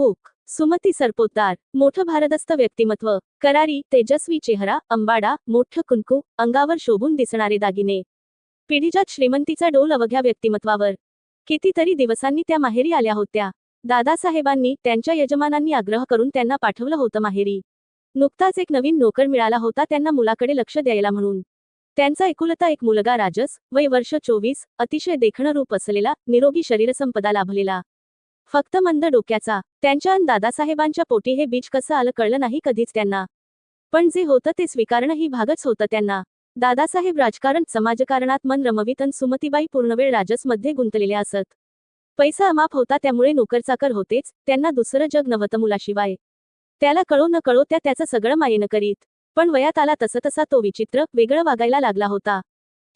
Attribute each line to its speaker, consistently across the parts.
Speaker 1: भूक सुमती सरपोतदार मोठं भारदस्त व्यक्तिमत्व करारी तेजस्वी चेहरा अंबाडा मोठं कुंकू अंगावर शोभून दिसणारे दागिने. पिढीजात श्रीमंतीचा डोल अवघ्या व्यक्तिमत्वावर. कितीतरी दिवसांनी त्या माहेरी आल्या होत्या. दादासाहेबांनी त्यांच्या यजमानांनी आग्रह करून त्यांना पाठवलं होतं माहेरी. नुकताच एक नवीन नोकर मिळाला होता त्यांना मुलाकडे लक्ष द्यायला म्हणून. त्यांचा एकुलता एक मुलगा राजस वय वर्ष चोवीस अतिशय देखणं रूप असलेला निरोगी शरीरसंपदा लाभलेला. फक्त मंद डोक्याचा. त्यांच्या अन दादासाहेबांच्या पोटी हे बीज कसं आलं कळलं नाही कधीच त्यांना. पण जे होतं ते स्वीकारणं ही भागच होतं त्यांना. दादासाहेब राजकारण समाजकारणात मन रमवीत अन सुमतीबाई पूर्णवेळ राजसमध्ये गुंतलेल्या असत. पैसा अमाप होता त्यामुळे नोकरचाकर होतेच त्यांना दुसरं जग नव्हतं मुलाशिवाय. त्याला कळो न कळो त्या त्याचं सगळं मायेनं करीत. पण वयात आला तसं तसा तो विचित्र वेगळं वागायला लागला होता.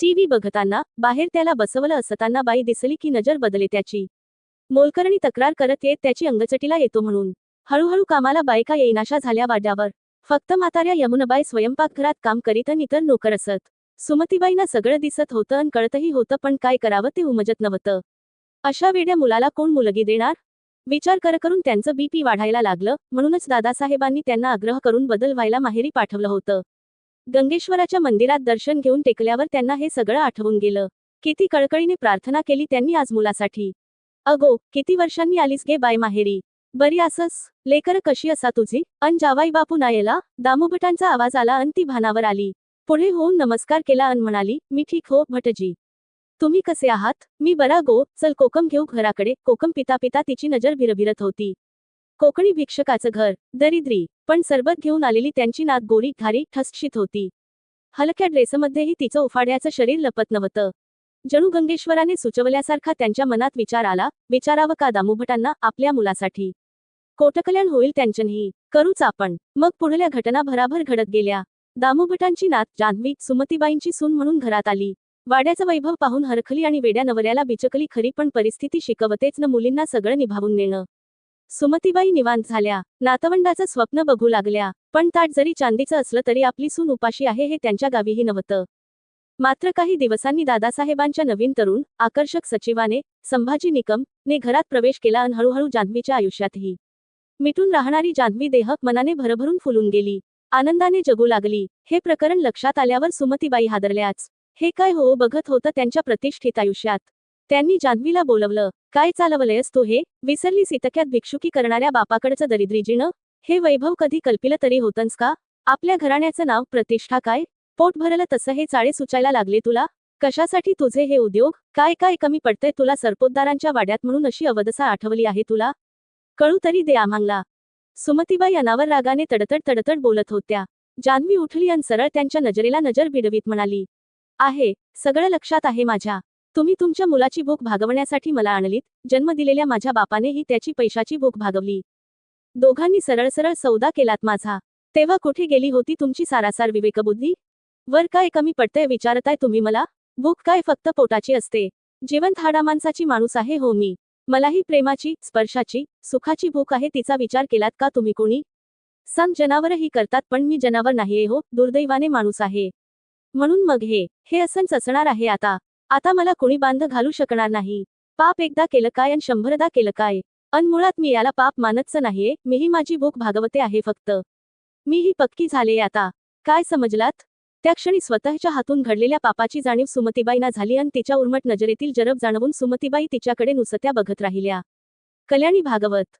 Speaker 1: टीव्ही बघताना बाहेर त्याला बसवलं असताना बाई दिसली की नजर बदले त्याची मोलकरणी तक्रार करत येत त्याची अंगचटीला येतो म्हणून. हळूहळू कामाला बायका येईनाशा झाल्या वाड्यावर फक्त म्हाताऱ्या यमुनाबाई स्वयंपाकघरात काम करीत आणि इतर नोकर असत. सुमतीबाईंना सगळं दिसत होतं अन कळतही होतं पण काय करावं ते उमजत नव्हतं. अशा वेड्या मुलाला कोण मुलगी देणार? विचार कर करून त्यांचं बीपी वाढायला लागलं म्हणूनच दादासाहेबांनी त्यांना आग्रह करून बदल व्हायला माहेरी पाठवलं होतं. गंगेश्वराच्या मंदिरात दर्शन घेऊन टेकल्यावर त्यांना हे सगळं आठवून गेलं. किती कळकळीने प्रार्थना केली त्यांनी आज मुलासाठी. अगो किती वर्षांनी आलीस गे बाय माहेरी. बरी असस लेकर कशी असा तुझी? अन जावाई बापू नायला दामोभटांचा आवाज आला अन ती भानावर आली. पुढे होऊन नमस्कार केला अन म्हणाली मी ठीक हो भटजी. तुम्ही कसे आहात? मी बरा गो चल कोकम घेऊ घराकडे. कोकम पिता पिता तिची नजर भिरभिरत होती. कोकणी भिक्षकाचं घर दरिद्री पण सरबत घेऊन आलेली त्यांची नात गोरी घारी ठसठशीत होती. हलक्या ड्रेसमध्येही तिचं उफाड्याचं शरीर लपत नव्हतं. जणू गंगेश्वराने सुचवल्यासारखा त्यांच्या मनात विचार आला विचारावं का दामुभटांना आपल्या मुलासाठी? कोटकल्याण होईल त्यांचंही करूच आपण. मग पुढल्या घटना भराभर घडत गेल्या. दामुभटांची नात जान्हवी सुमतीबाईंची सून म्हणून घरात आली. वाड्याचं वैभव पाहून हरखली आणि वेड्या नवऱ्याला बिचकली खरी पण परिस्थिती शिकवतेच न मुलींना सगळं निभावून नेणं. सुमतीबाई निवांत झाल्या. नातवंडाचं स्वप्न बघू लागल्या. पण ताट जरी चांदीचं असलं तरी आपली सून उपाशी आहे हे त्यांच्या गावीही नव्हतं. मात्र काही दिवसांनी दादासाहेबांच्या नवीन तरुण आकर्षक सचिवाने संभाजी निकम ने घरात प्रवेश केला अन हळूहळू जान्हवीच्या आयुष्यातही. मिटून राहणारी जान्हवी देहक मनाने भरभरून फुलून गेली. आनंदाने जगू लागली. हे प्रकरण लक्षात आल्यावर सुमतीबाई हादरल्याच. हे काय हो बघत होतं त्यांच्या प्रतिष्ठित आयुष्यात. त्यांनी जान्हवीला बोलवलं काय चालवलंयस तू हे? विसरलीस इतक्यात भिक्षुकी करणाऱ्या बापाकडचं दरिद्री जिणं? हे वैभव कधी कल्पिलं तरी होतंस का? आपल्या घराण्याचं नाव प्रतिष्ठा काय? पोट भरलं तसं हे चाळे सुचायला लागले तुला? कशासाठी तुझे हे उद्योग? काय काय कमी पडतंय तुला सरपोतदारांच्या वाड्यात म्हणून अशी अवदसा आठवली आहे तुला? कळू तरी दे आम्हाला. सुमतीबाई अनावर रागाने तडतड तडतड बोलत होत्या. जान्हवी उठली आणि सरळ त्यांच्या नजरेला नजर भिडवीत म्हणाली आहे सगळं लक्षात आहे माझ्या. तुम्ही तुमच्या मुलाची भूक भागवण्यासाठी मला आणलीत जन्म दिलेल्या माझ्या बापानेही त्याची पैशाची भूक भागवली. दोघांनी सरळ सरळ सौदा केलात माझा. तेव्हा कुठे गेली होती तुमची सारासार विवेकबुद्धी? वर काय कमी पडतंय विचारताय तुम्ही मला? भूक काय फक्त पोटाची असते. जिवंत हाडा माणसाची माणूस आहे हो मी. मलाही प्रेमाची स्पर्शाची सुखाची भूक आहे तिचा विचार केलात का तुम्ही कोणी? सम जनावरही करतात पण मी जनावर नाहीये हो दुर्दैवाने माणूस आहे. म्हणून मग हे हे असंच असणार आहे आता. आता मला कुणी बांध घालू शकणार नाही. पाप एकदा केलं काय अन शंभरदा केलं काय? अन मुळात मी याला पाप मानतच नाहीये मीही माझी भूक भागवते आहे फक्त. मीही पक्की झाले आता. काय समजलात? त्या क्षणी स्वतःच्या हातून घडलेल्या पापाची जाणीव सुमतीबाईंना झाली अन तिच्या उर्मट नजरेतील जरब जाणवून सुमतीबाई तिच्याकडे नुसत्या बघत राहिल्या. कल्याणी भागवत